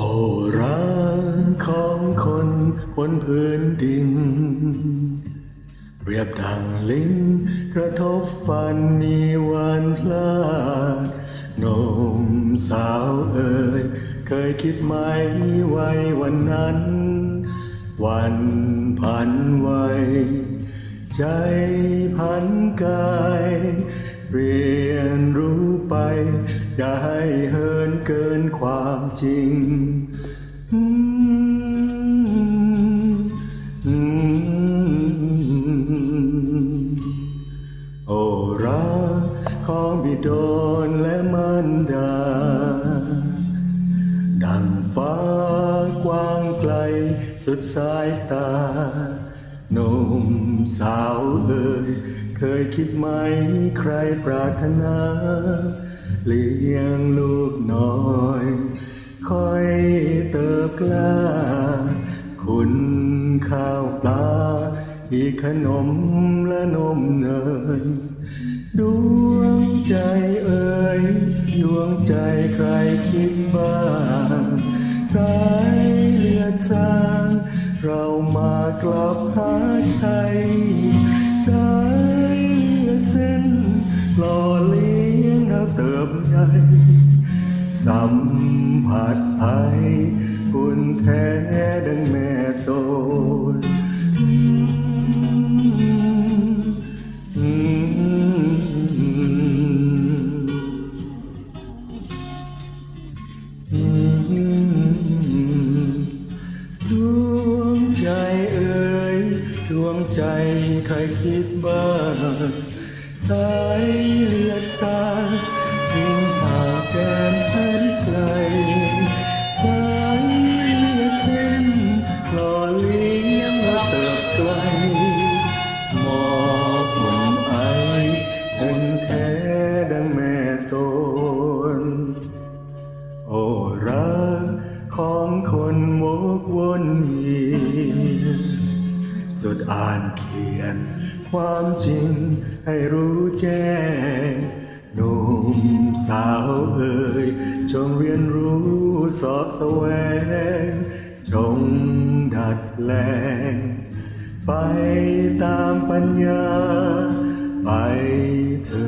โอรักของคนบนพื้นดิน เรียบดังลิ้น กระทบฟันมีวันพลาดนมสาวเอ่ยเคยคิดไหมไว้วันนั้น วันพันไวใจผันกาย เรียนรู้ไป อย่าให้เหินเกินความจริงอืมอืมโอรักของบิดรและมันดา ดังฟ้ากว้างไกลสุดสายตาหนุ่มสาวเอ่ย เคยคิดไหมใครปรารถนาเลี้ยงลูกน้อยคอยเติบกล้า คุณข้าวปลา อีกขนมและนมเนยดวงใจเอ่ยดวงใจใครคิดบ้างสายเลือดสร้าง เรามากลับหาชัยสาย ส้นหล่อเลี้ยงเราเติบใหญ่สัมผัสไอบุญแท้ดังแม่โตนอืมอืมดวงใจเอ่ยดวงใจใครคิดบ้าง สายเลือดสายทิ้งหาแดนแสนไกลสายเลือดเส้นหล่อเลี้ยงเราเติบไกลมอบอุ่นไอเป็นแท้ดังแม่ตนโอ้รักของคนวกวนเวี สุดอ่านเขียน ความจริงให้รู้แจ้งหนุ่มสาวเอ่ยจงเรียนรู้สอบแสวง จงดัดแปลงไปตามปัญญา ไปเถิ